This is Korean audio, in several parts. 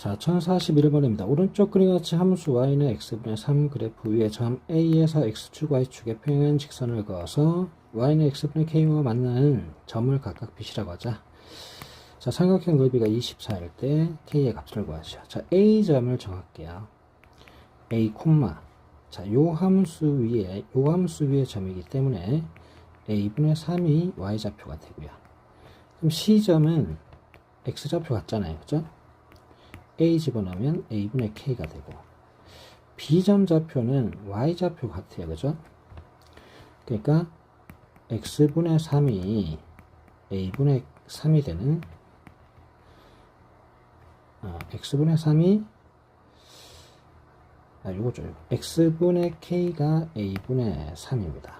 자, 1041번입니다. 오른쪽 그림 같이 함수 y는 x분의 3 그래프 위에 점 A에서 x축, y축에 평행 직선을 그어서 y는 x분의 k와 만나는 점을 각각 빛이라고 하자. 자, 삼각형 넓이가 24일 때 k의 값을 구하시오. 자, a점을 정할게요. a, 자, 요 함수 위에, 요 함수 위에 점이기 때문에 a분의 3이 y좌표가 되고요. 그럼 c점은 x좌표 같잖아요. 그죠? A 집어넣으면 a분의 k가 되고 b점 좌표는 y좌표 같아요. 그죠? 그러니까 x분의 3이 a분의 3이 되는 어, x분의 3이 아, 요거죠. x분의 k가 a분의 3입니다.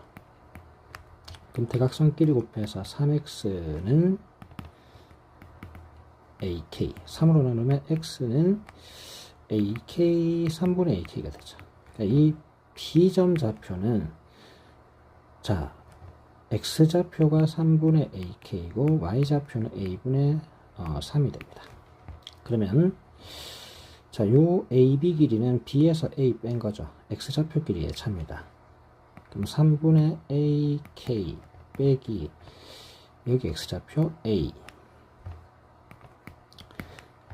그럼 대각선끼리 곱해서 3x는 AK 3으로 나누면 X는 AK 3분의 AK가 되죠. 그러니까 이 B점 좌표는 자 X좌표가 3분의 AK이고 Y좌표는 A분의 어, 3이 됩니다. 그러면 자, 요 AB 길이는 B에서 A 뺀 거죠. X좌표 길이의 차입니다. 그럼 3분의 AK 빼기 여기 X좌표 A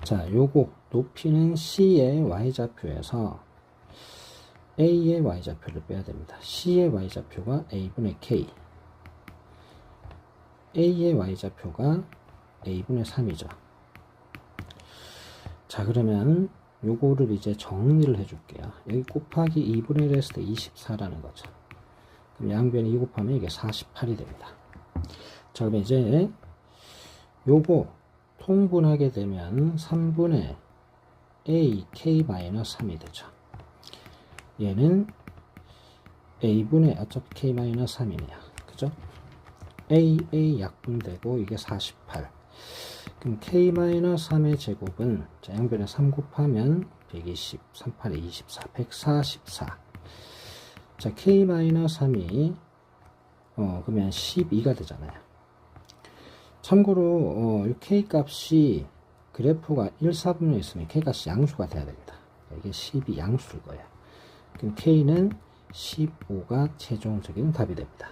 자, 요거 높이는 C의 y좌표에서 A의 y좌표를 빼야 됩니다. C의 y좌표가 A분의 K A의 y좌표가 A분의 3이죠. 자, 그러면 요거를 이제 정리를 해줄게요. 여기 곱하기 2분의 1 했을 때 24라는 거죠. 그럼 양변이 2 곱하면 이게 48이 됩니다. 자, 그럼 이제 요거 통분하게 되면 3분의 a k-3이 되죠. 얘는 a분의 어차피 k-3이네요. 그죠? a a 약분되고 이게 48. 그럼 k-3의 제곱은 자, 양변에 3 곱하면 120, 38에 24, 144. 자, k-3이 어, 그러면 12가 되잖아요. 참고로 어, 이 k 값이 그래프가 1, 4분에 있으면 k 값이 양수가 돼야 됩니다. 이게 10이 양수일 거예요. 그럼 k는 15가 최종적인 답이 됩니다.